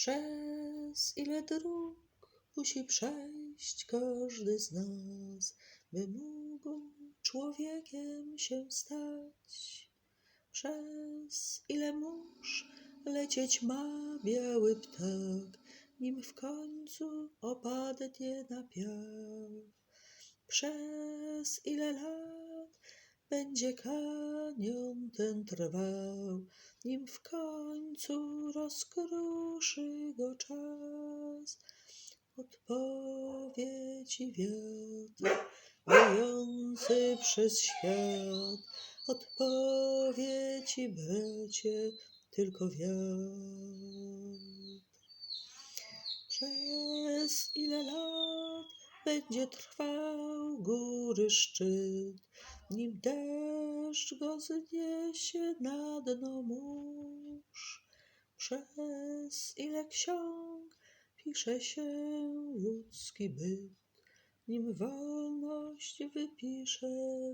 Przez ile dróg musi przejść każdy z nas, by mógł człowiekiem się stać? Przez ile mórz lecieć ma biały ptak, nim w końcu opadnie na piach? Przez ile lat będzie kanion ten trwał, nim w końcu rozkruszy go czas? Odpowiedzi wiatr wiejący przez świat, odpowiedzi bracie tylko wiatr. Przez ile lat będzie trwał góry szczyt, nim deszcz go zniesie na dno mórz? Przez ile ksiąg pisze się ludzki byt, nim wolność wypisze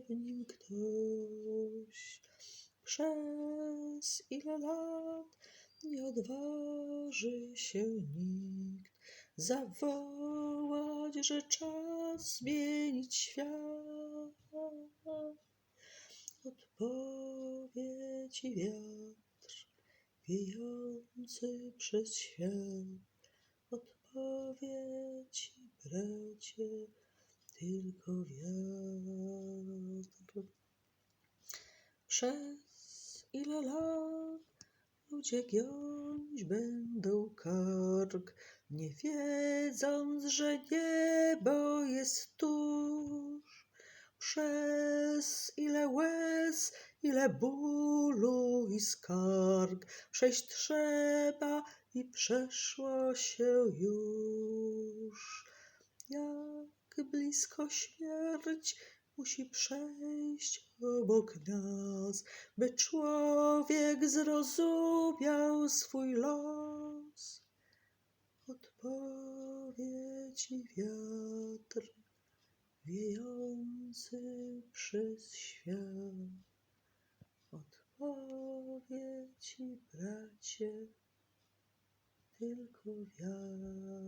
w nim ktoś? Przez ile lat nie odważy się nikt zawołać, że czas zmienić świat? Odpowiedzi wiatr wiejący przez świat, odpowiedzi bracie tylko wiatr. Przez ile lat ludzie giąć będą kark, nie wiedząc, że niebo jest tuż? Przez ile łez, ile bólu i skarg przejść trzeba i przeszło się już? Jak blisko śmierć musi przejść obok nas, by człowiek zrozumiał swój los? Odpowiedzi wiatr wiejący przez świat, odpowiedzi bracie tylko wiatr.